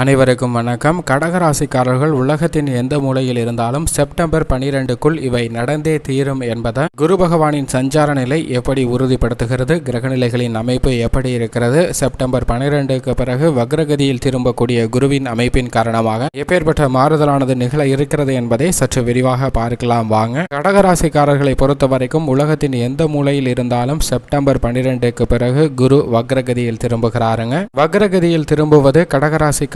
அனைவருக்கும் வணக்கம். கடகராசிக்காரர்கள் உலகத்தின் எந்த மூலையில் இருந்தாலும் செப்டம்பர் பனிரெண்டுக்குள் இவை நடந்தே தீரும் என்பதை குரு பகவானின் சஞ்சார நிலை எப்படி உறுதிப்படுத்துகிறது கிரகநிலைகளின் அமைப்பு எப்படி இருக்கிறது செப்டம்பர் பனிரெண்டுக்கு பிறகு வக்ரகதியில் திரும்பக்கூடிய குருவின் அமைப்பின் காரணமாக எப்பேற்பட்ட மாறுதலானது நிகழ இருக்கிறது என்பதை சற்று விரிவாக பார்க்கலாம். வாங்க. கடகராசிக்காரர்களை பொறுத்த வரைக்கும் உலகத்தின் எந்த மூலையில் இருந்தாலும் செப்டம்பர் பனிரெண்டுக்கு பிறகு குரு வக்ரகதியில் திரும்புகிறாருங்க. வக்ரகதியில் திரும்புவது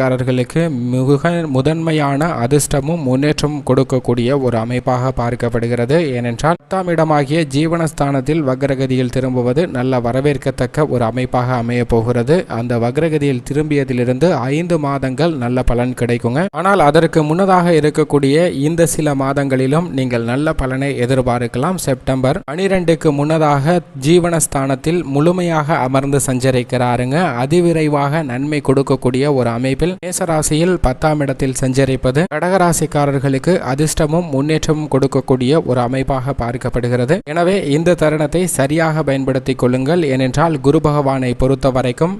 கடகராசிக்காரர்களுக்கு மிக முதன்மையான அதிர்ஷ்டமும் முன்னேற்றமும் கொடுக்கக்கூடிய ஒரு அமைப்பாக பார்க்கப்படுகிறது. ஏனென்றால் பத்தாம் இடமாகிய ஜீவனஸ்தானத்தில் வக்ரகதியில் திரும்புவது நல்ல வரவேற்கத்தக்க ஒரு அமைப்பாக அமைய போகிறது. அந்த வக்ரகதியில் திரும்பியதிலிருந்து ஐந்து மாதங்கள் நல்ல பலன் கிடைக்குங்க. ஆனால் அதற்கு முன்னதாக இருக்கக்கூடிய இந்த சில மாதங்களிலும் நீங்கள் நல்ல பலனை எதிர்பார்க்கலாம். செப்டம்பர் பனிரெண்டுக்கு முன்னதாக ஜீவனஸ்தானத்தில் முழுமையாக அமர்ந்து சஞ்சரிக்கிறாருங்க. அதிவிரைவாக நன்மை கொடுக்கக்கூடிய ஒரு அமைப்பில் மேசராசியில் பத்தாம் இடத்தில் சஞ்சரிப்பது கடகராசிக்காரர்களுக்கு அதிர்ஷ்டமும் முன்னேற்றமும் கொடுக்கக்கூடிய ஒரு அமைப்பாக பார்க்கப்படுகிறது. எனவே இந்த தருணத்தை சரியாக பயன்படுத்திக் கொள்ளுங்கள். ஏனென்றால் குரு பகவானை பொறுத்த வரைக்கும்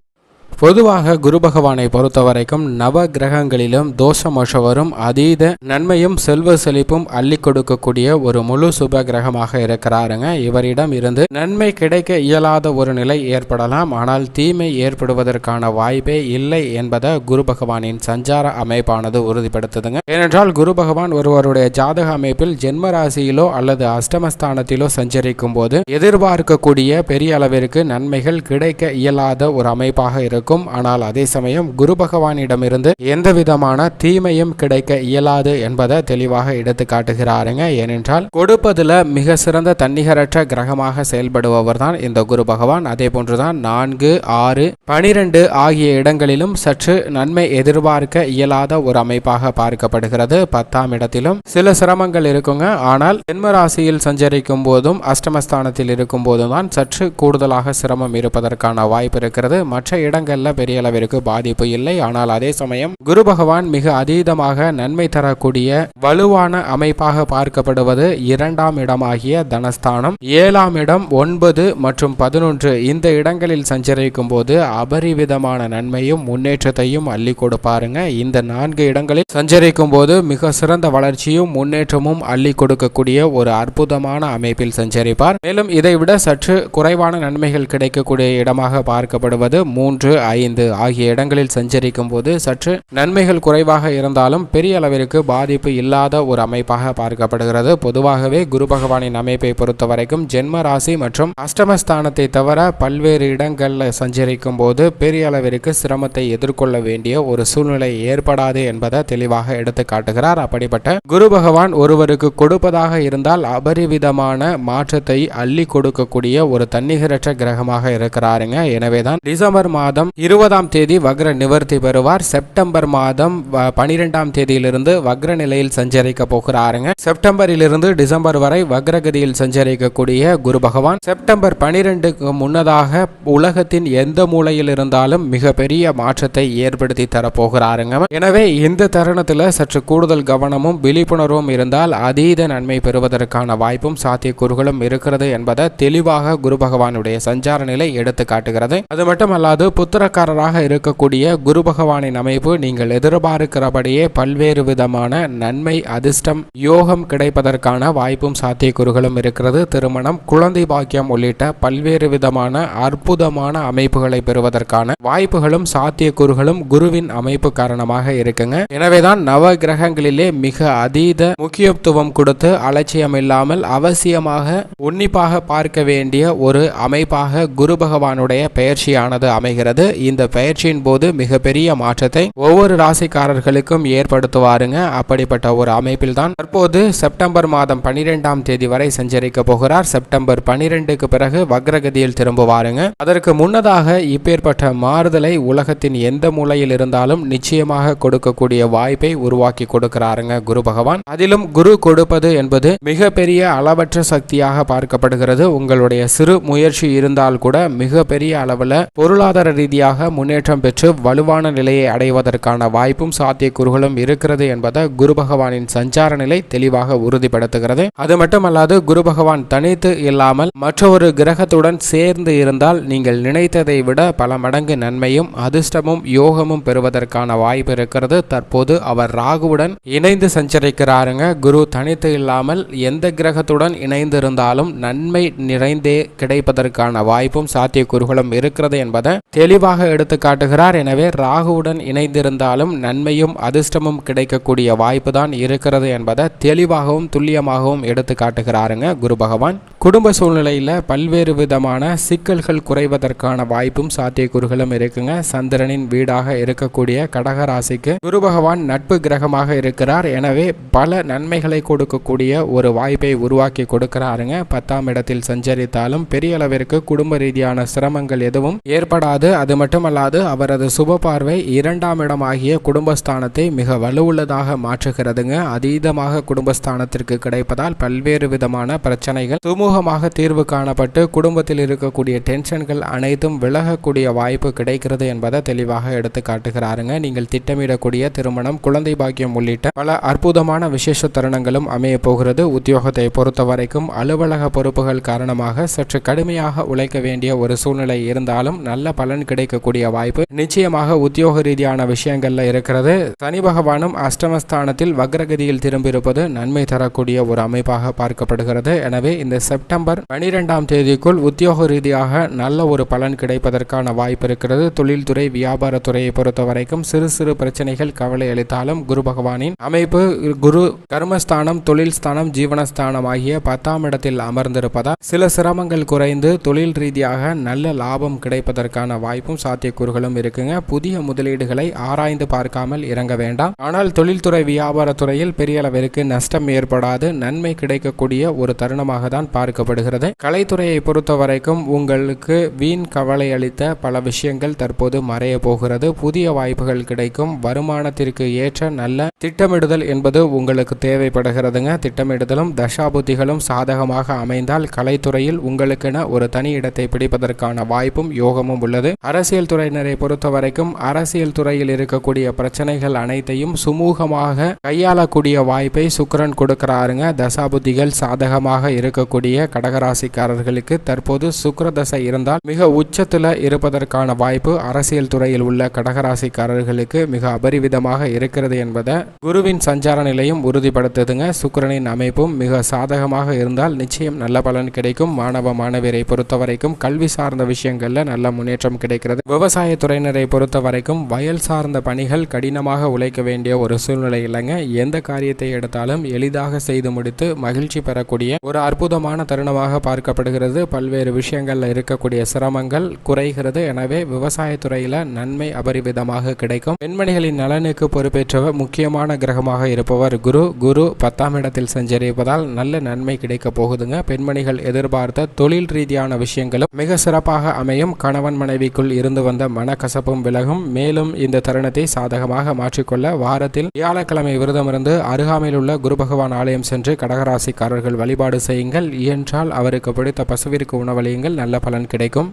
பொதுவாக குரு பகவானை பொறுத்த வரைக்கும் நவ கிரகங்களிலும் தோஷமோஷவரும் அதீத நன்மையும் செல்வ செழிப்பும் அள்ளி கொடுக்கக்கூடிய ஒரு முழு சுப கிரகமாக இருக்கிறாருங்க. இவரிடம் இருந்து நன்மை கிடைக்க இயலாத ஒரு நிலை ஏற்படலாம். ஆனால் தீமை ஏற்படுவதற்கான வாய்ப்பே இல்லை என்பதை குரு பகவானின் சஞ்சார அமைப்பானது உறுதிப்படுத்துதுங்க. ஏனென்றால் குரு பகவான் ஒருவருடைய ஜாதக அமைப்பில் ஜென்ம ராசியிலோ அல்லது அஷ்டமஸ்தானத்திலோ சஞ்சரிக்கும் போது எதிர்பார்க்கக்கூடிய பெரிய அளவிற்கு நன்மைகள் கிடைக்க இயலாத ஒரு அமைப்பாக இருக்கும் ஆனால் அதே சமயம் குரு பகவானிடமிருந்து எந்த விதமான தீமையும் கிடைக்க இயலாது என்பதை தெளிவாக எடுத்து காட்டுகிறாருங்க. ஏனென்றால் கொடுப்பதுல மிக சிறந்த தன்னிகரற்ற கிரகமாக செயல்படுபவர் தான் இந்த குரு பகவான். அதே போன்றுதான் நான்கு ஆறு பனிரெண்டு ஆகிய இடங்களிலும் சற்று நன்மை எதிர்பார்க்க இயலாத ஒரு அமைப்பாக பார்க்கப்படுகிறது. பத்தாம் இடத்திலும் சில சிரமங்கள் இருக்குங்க. ஆனால் ஜென்ம ராசியில் சஞ்சரிக்கும் போதும் அஷ்டமஸ்தானத்தில் இருக்கும் போதும் தான் சற்று கூடுதலாக சிரமம் இருப்பதற்கான வாய்ப்பு இருக்கிறது. மற்ற இடங்கள் இடங்கள்ல பெரிய அளவிற்கு பாதிப்பு இல்லை. ஆனால் அதே சமயம் குரு பகவான் மிக அதீதமாக நன்மை தரக்கூடிய வலுவான அமைப்பாக பார்க்கப்படுவது இரண்டாம் இடமாகிய தனஸ்தானம். ஏழாம் இடம் ஒன்பது மற்றும் பதினொன்று இந்த இடங்களில் சஞ்சரிக்கும் போது அபரிவிதமான நன்மையும் முன்னேற்றத்தையும் அள்ளி கொடுப்பாருங்க இந்த நான்கு இடங்களில் சஞ்சரிக்கும் போது மிக சிறந்த வளர்ச்சியும் முன்னேற்றமும் அள்ளி கொடுக்கக்கூடிய ஒரு அற்புதமான அமைப்பில் சஞ்சரிப்பார். மேலும் இதை விட சற்று குறைவான நன்மைகள் கிடைக்கக்கூடிய இடமாக பார்க்கப்படுவது மூன்று ஐந்து ஆகிய இடங்களில் சஞ்சரிக்கும் போது சற்று நன்மைகள் குறைவாக இருந்தாலும் பெரிய அளவிற்கு பாதிப்பு இல்லாத ஒரு அமைப்பாக பார்க்கப்படுகிறது. பொதுவாகவே குரு பகவானின் அமைப்பை பொறுத்த வரைக்கும் ஜென்ம ராசி மற்றும் அஷ்டமஸ்தானத்தை தவிர பல்வேறு இடங்களில் சஞ்சரிக்கும் போது பெரிய அளவிற்கு சிரமத்தை எதிர்கொள்ள வேண்டிய ஒரு சூழ்நிலை ஏற்படாது என்பதை தெளிவாக எடுத்து காட்டுகிறார். அப்படிப்பட்ட குரு பகவான் ஒருவருக்கு கொடுப்பதாக இருந்தால் அபரிவிதமான மாற்றத்தை அள்ளி கொடுக்கக்கூடிய ஒரு தன்னிகரற்ற கிரகமாக இருக்கிறாருங்க. எனவேதான் டிசம்பர் மாதம் இருபதாம் தேதி வக்ர நிவர்த்தி பெறுவார். செப்டம்பர் மாதம் வ- பனிரெண்டாம் தேதியிலிருந்து வக்ர நிலையில் சஞ்சரிக்க போகிறாருங்க. செப்டம்பரிலிருந்து டிசம்பர் வரை வக்ரகதியில் சஞ்சரிக்கக்கூடிய குரு பகவான். செப்டம்பர் பனிரெண்டுக்கு முன்னதாக உலகத்தின் எந்த மூலையில் இருந்தாலும் மிகப்பெரிய மாற்றத்தை ஏற்படுத்தி தரப்போகிறாருங்க. எனவே இந்த தருணத்தில் சற்று கூடுதல் கவனமும் விழிப்புணர்வும் இருந்தால் அதீத நன்மை பெறுவதற்கான வாய்ப்பும் சாத்தியக்கூறுகளும் இருக்கிறது என்பதை தெளிவாக குரு பகவானுடைய சஞ்சார நிலை எடுத்து காட்டுகிறது அது மட்டுமல்லாது புத்திரக்காரராக இருக்கக்கூடிய குரு பகவானின் அமைப்பு நீங்கள் எதிர்பார்க்கிறபடியே பல்வேறு விதமான நன்மை அதிர்ஷ்டம் யோகம் கிடைப்பதற்கான வாய்ப்பும் சாத்தியக்கூறுகளும் இருக்கிறது. திருமணம் குழந்தை பாக்கியம் உள்ளிட்ட பல்வேறு விதமான அற்புதமான அமைப்புகளை பெறுவதற்கான வாய்ப்புகளும் சாத்தியக்கூறுகளும் குருவின் அமைப்பு காரணமாக இருக்குங்க. எனவேதான் நவ கிரகங்களிலே மிக அதீத முக்கியத்துவம் கொடுத்து அலட்சியம் இல்லாமல் அவசியமாக உன்னிப்பாக பார்க்க வேண்டிய ஒரு அமைப்பாக குரு பகவானுடைய பெயர்ச்சியானது அமைகிறது. இந்த பயிற்சியின் போது மிகப்பெரிய மாற்றத்தை ஒவ்வொரு ராசிக்காரர்களுக்கும் ஏற்படுத்துவாருங்க. அப்படிப்பட்ட ஒரு அமைப்பில் தான் தற்போது செப்டம்பர் மாதம் பனிரெண்டாம் தேதி வரை சஞ்சரிக்க போகிறார். செப்டம்பர் பனிரெண்டுக்கு பிறகு வக்ரகதியில் திரும்புவாருங்க. அதற்கு முன்னதாக இப்பேற்பட்ட மாறுதலை உலகத்தின் எந்த மூலையில் இருந்தாலும் நிச்சயமாக கொடுக்கக்கூடிய வாய்ப்பை உருவாக்கி கொடுக்கிறாருங்க குரு பகவான். அதிலும் குரு கொடுப்பது என்பது மிகப்பெரிய அளவற்ற சக்தியாக பார்க்கப்படுகிறது. உங்களுடைய சிறு முயற்சி இருந்தால் கூட மிகப்பெரிய அளவில் பொருளாதார ரீதியாக படிப்படியாக முன்னேற்றம் பெற்று வலுவான நிலையை அடைவதற்கான வாய்ப்பும் சாத்தியக்கூறுகளும் இருக்கிறது என்பதை குரு பகவானின் சஞ்சார நிலை தெளிவாக உறுதிப்படுத்துகிறது. அது மட்டுமல்லாது குரு பகவான் தனித்து இல்லாமல் மற்றொரு கிரகத்துடன் சேர்ந்து இருந்தால் நீங்கள் நினைத்ததை விட பல மடங்கு நன்மையும் அதிர்ஷ்டமும் யோகமும் பெறுவதற்கான வாய்ப்பு இருக்கிறது. தற்போது அவர் ராகுவுடன் இணைந்து சஞ்சரிக்கிறாருங்க. குரு தனித்து இல்லாமல் எந்த கிரகத்துடன் இணைந்திருந்தாலும் நன்மை நிறைந்தே கிடைப்பதற்கான வாய்ப்பும் சாத்தியக்கூறுகளும் இருக்கிறது என்பதை தெளிவாக எடுத்து காட்டுகிறார். எனவே ராகுவுடன் இணைந்திருந்தாலும் நன்மையும் அதிர்ஷ்டமும் கிடைக்கக்கூடிய வாய்ப்பு தான் இருக்கிறது என்பதை தெளிவாகவும் துல்லியமாகவும் எடுத்து காட்டுகிறாருங்க குரு பகவான். குடும்ப சூழ்நிலையில் பல்வேறு விதமான சிக்கல்கள் குறைவதற்கான வாய்ப்பும் சாத்தியக்கூறுகளும் இருக்குங்க. சந்திரனின் வீடாக இருக்கக்கூடிய கடகராசிக்கு குரு பகவான் நட்பு கிரகமாக இருக்கிறார். எனவே பல நன்மைகளை கொடுக்கக்கூடிய ஒரு வாய்ப்பை உருவாக்கி கொடுக்கிறாருங்க. பத்தாம் இடத்தில் சஞ்சரித்தாலும் பெரிய அளவிற்கு குடும்ப ரீதியான சிரமங்கள் எதுவும் ஏற்படாது. அது மட்டுமல்லாது அவரது சுப பார்வை இரண்டாம் இடமாகிய குடும்பஸ்தானத்தை மிக வலுவுள்ளதாக மாற்றுகிறதுங்க. அதீதமாக குடும்பஸ்தானத்திற்கு கிடைப்பதால் பல்வேறு விதமான பிரச்சனைகள் சுமூகமாக தீர்வு காணப்பட்டு குடும்பத்தில் இருக்கக்கூடிய டென்ஷன்கள் அனைத்தும் விலகக்கூடிய வாய்ப்பு கிடைக்கிறது என்பதை தெளிவாக எடுத்து காட்டுகிறாருங்க. நீங்கள் திட்டமிடக்கூடிய திருமணம் குழந்தை பாக்கியம் உள்ளிட்ட பல அற்புதமான விசேஷ தருணங்களும் அமைய போகிறது. உத்தியோகத்தை பொறுத்த வரைக்கும் அலுவலக பொறுப்புகள் காரணமாக சற்று கடுமையாக உழைக்க வேண்டிய ஒரு சூழ்நிலை இருந்தாலும் நல்ல பலன் கிடைக்கக்கூடிய வாய்ப்பு நிச்சயமாக உத்தியோக ரீதியான விஷயங்கள்ல இருக்கிறது. சனி பகவானும் அஷ்டமஸ்தானத்தில் வக்ரகதியில் திரும்பியிருப்பது நன்மை தரக்கூடிய ஒரு அமைப்பாக பார்க்கப்படுகிறது. எனவே இந்த செப்டம்பர் பனிரெண்டாம் தேதிக்குள் உத்தியோக ரீதியாக நல்ல ஒரு பலன் கிடைப்பதற்கான வாய்ப்பு இருக்கிறது. தொழில்துறை வியாபாரத்துறையை பொறுத்த வரைக்கும் சிறு சிறு பிரச்சனைகள் கவலை அளித்தாலும் குரு பகவானின் அமைப்பு குரு கர்மஸ்தானம் தொழில் ஸ்தானம் ஜீவனஸ்தானம் ஆகிய பத்தாம் இடத்தில் அமர்ந்திருப்பதால் சில சிரமங்கள் குறைந்து தொழில் ரீதியாக நல்ல லாபம் கிடைப்பதற்கான வாய்ப்பும் சாத்தியக்கூறுகளும் இருக்குங்க. புதிய முதலீடுகளை ஆராய்ந்து பார்க்காமல் இறங்க வேண்டாம். ஆனால் தொழில்துறை வியாபாரத்துறையில் பெரிய அளவிற்கு நஷ்டம் ஏற்படாது. நன்மை கிடைக்கக்கூடிய ஒரு தருணமாக தான் பார்க்கப்படுகிறது. கலைத்துறையை பொறுத்த வரைக்கும் உங்களுக்கு வீண் கவலை அளித்த பல விஷயங்கள் தற்போது மறைய போகிறது. புதிய வாய்ப்புகள் கிடைக்கும். வருமானத்திற்கு ஏற்ற நல்ல திட்டமிடுதல் என்பது உங்களுக்கு தேவைப்படுகிறதுங்க. திட்டமிடுதலும் தசாபுத்திகளும் சாதகமாக அமைந்தால் கலைத்துறையில் உங்களுக்கென ஒரு தனி இடத்தை பிடிப்பதற்கான வாய்ப்பும் யோகமும் உள்ளது. அரசு அரசியல் துறையினரை பொறுத்த வரைக்கும் அரசியல் துறையில் இருக்கக்கூடிய பிரச்சனைகள் அனைத்தையும் சுமூகமாக கையாளக்கூடிய வாய்ப்பை சுக்கரன் கொடுக்கிறாருங்க. தசாபுத்திகள் சாதகமாக இருக்கக்கூடிய கடகராசிக்காரர்களுக்கு தற்போது சுக்கர தசை இருந்தால் மிக உச்சத்தில் இருப்பதற்கான வாய்ப்பு அரசியல் துறையில் உள்ள கடகராசிக்காரர்களுக்கு மிக அபரிவிதமாக இருக்கிறது என்பதை குருவின் சஞ்சார நிலையும் உறுதிப்படுத்துதுங்க. சுக்கரனின் அமைப்பும் மிக சாதகமாக இருந்தால் நிச்சயம் நல்ல பலன் கிடைக்கும். மாணவ மாணவியரை பொறுத்த வரைக்கும் கல்வி சார்ந்த விஷயங்களில் நல்ல முன்னேற்றம் கிடைக்கிறது. விவசாய துறையினரை பொறுத்த வரைக்கும் வயல் சார்ந்த பணிகள் கடினமாக உழைக்க வேண்டிய ஒரு சூழ்நிலை இல்லைங்க. எந்த காரியத்தை எடுத்தாலும் எளிதாக செய்து முடித்து மகிழ்ச்சி பெறக்கூடிய ஒரு அற்புதமான தருணமாக பார்க்கப்படுகிறது. பல்வேறு விஷயங்கள்ல இருக்கக்கூடிய சிரமங்கள் குறைகிறது. எனவே விவசாயத்துறையில் நன்மை அபரிவிதமாக கிடைக்கும். பெண்மணிகளின் நலனுக்கு பொறுப்பேற்றவர் முக்கியமான கிரகமாக இருப்பவர் குரு. குரு பத்தாம் இடத்தில் சஞ்சரிப்பதால் நல்ல நன்மை கிடைக்க போகுதுங்க. பெண்மணிகள் எதிர்பார்த்த தொழில் ரீதியான விஷயங்களும் மிக சிறப்பாக அமையும். கணவன் மனைவிக்குள் இருந்து வந்த மனக்கசப்பும் விலகும். மேலும் இந்த தருணத்தை சாதகமாக மாற்றிக்கொள்ள வாரத்தில் வியாழக்கிழமை விரதமிருந்து அருகாமையில் உள்ள குரு பகவான் ஆலயம் சென்று கடகராசிக்காரர்கள் வழிபாடு செய்யுங்கள். இயன்றால் அவருக்கு பிடித்த பசுவிற்கு உணவளியுங்கள். நல்ல பலன் கிடைக்கும்.